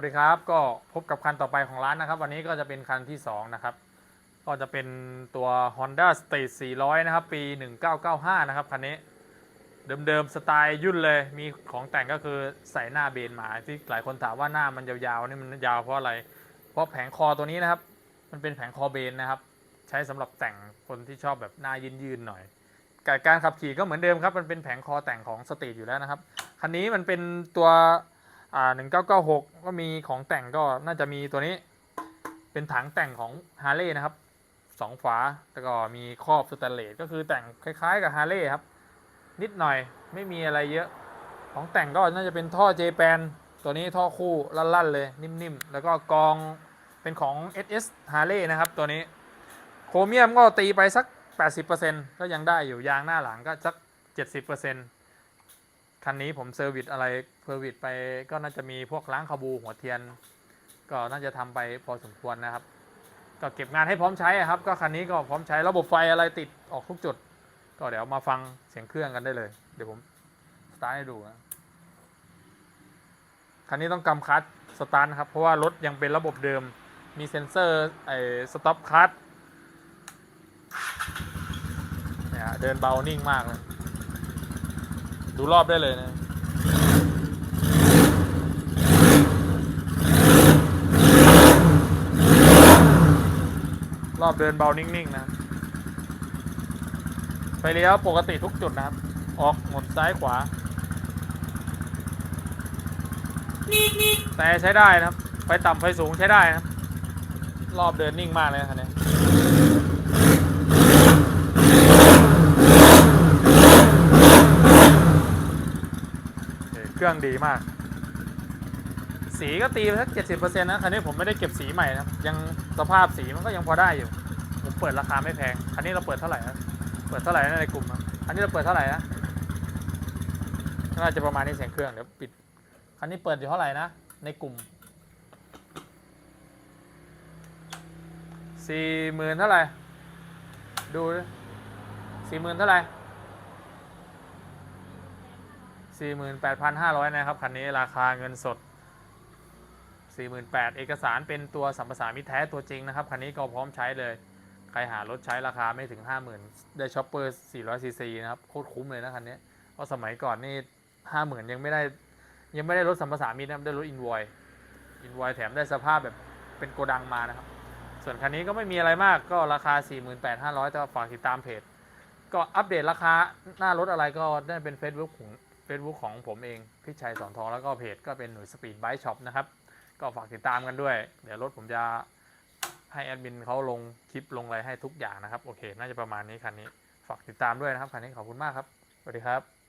วัสดีครับ ก็พบกับคันต่อไปของร้านนะครับ วันนี้ก็จะเป็นคันที่ 2 นะครับ ก็จะเป็นตัว Honda Street 400 นะครับ ปี 1995 นะครับ คันนี้ เดิมๆ สไตล์ยุ่นเลย มีของแต่งก็คือใส่หน้าเบนมาที่หลายคนถามว่าหน้ามันยาวๆ นี่มันยาวเพราะอะไร เพราะแผงคอตัวนี้นะครับ มันเป็นแผงคอเบนนะครับ ใช้สำหรับแต่งคนที่ชอบแบบหน้ายืนๆหน่อยการขับขี่ก็เหมือนเดิมครับ มันเป็นแผงคอแต่งของสเตรีทอยู่แล้วนะครับ คันนี้มันเป็นตัว อ่า1996 ก็มีของแต่งก็น่าจะมีตัวนี้ เป็นถังแต่งของฮาร์เลย์นะครับสองฝาแล้วก็มีครอบสแตนเลสก็คือแต่งคล้ายๆกับฮาร์เลย์ครับ นิดหน่อยไม่มีอะไรเยอะ ของแต่งก็น่าจะเป็นท่อเจแปนตัวนี้ท่อคู่ลั่นๆเลยนิ่มๆ แล้วก็กองเป็นของ SS Harley นะครับ ตัวนี้โครเมียมก็ตีไปสัก 80%ก็ยังได้อยู่ยางหน้าหลังก็สัก 70% คันนี้ผมเซอร์วิสอะไรเซอร์วิสไปก็น่าจะมีพวกล้างคาบูหัวเทียน ก็น่าจะทำไปพอสมควรนะครับ ก็เก็บงานให้พร้อมใช้ครับ ก็คันนี้ก็พร้อมใช้ระบบไฟอะไรติดออกทุกจุด ก็เดี๋ยวมาฟังเสียงเครื่องกันได้เลย เดี๋ยวผมสตาร์ทให้ดูนะคันนี้ต้องกำคัตสตาร์ทครับ เพราะว่ารถยังเป็นระบบเดิมมีเซ็นเซอร์ไอ้สต็อปคัตเนี่ยเดินเบานิ่งมากเลย ดูรอบได้เลยนะรอบเดินเบานิ่งๆนะครับไฟเลี้ยวปกติทุกจุดนะครับ ออกหมดซ้ายขวา แต่ใช้ได้นะครับ ไฟต่ำไฟสูงใช้ได้นะครับ รอบเดินนิ่งมากเลยนะคันนี้โอ เครื่องดีมาก สีก็ตีไปสักเจ็ดสิบเปอร์เซ็นต์นะคันนี้ผมไม่ได้เก็บสีใหม่นะยังสภาพสีมันก็ยังพอได้อยู่ ผมเปิดราคาไม่แพง คันนี้เราเปิดเท่าไหร่นะเปิดเท่าไหร่นะในกลุ่มอะอันนี้เราเปิดเท่าไหร่นะน่าจะประมาณนี้เสียงเครื่องเดี๋ยวปิด คันนี้เปิดอยู่เท่าไหร่นะในกลุ่มสี่หมื่นเท่าไหร่ดูสี่หมื่นเท่าไหร่ สี่หมื่นแปดพันห้าร้อยนะครับ คันนี้ราคาเงินสดสี่หมื่นแปดเอกสารเป็นตัวสัมปทามิตรแท้ตัวจริงนะครับ คันนี้ก็พร้อมใช้เลย ใครหารถใช้ราคาไม่ถึง 50,000 ได้ช็อปเปอร์400ซีซีนะครับ โคตรคุ้มเลยนะคันนี้ เพราะสมัยก่อนนี่ 50,000 ยังไม่ได้ยังไม่ได้รถสัมปทามิตรนะได้รถอินวอยอินวอยแถมได้สภาพแบบเป็นโกดังมานะครับ ส่วนคันนี้ก็ไม่มีอะไรมากก็ราคา 48,500แต่ว่าฝากติดตามเพจก็อัปเดตราคาหน้ารถอะไรก็ได้เป็น Facebook ของ Facebook ของผมเองพิชัยสอนทองแล้วก็เพจก็เป็นหน่วยสปีดไบค์ช็อปนะครับ ก็ฝากติดตามกันด้วย เดี๋ยวรถผมจะให้แอดมินเขาลงคลิปลงอะไรให้ทุกอย่างนะครับ โอเค น่าจะประมาณนี้คันนี้ ฝากติดตามด้วยนะครับคันนี้ขอบคุณมากครับ สวัสดีครับ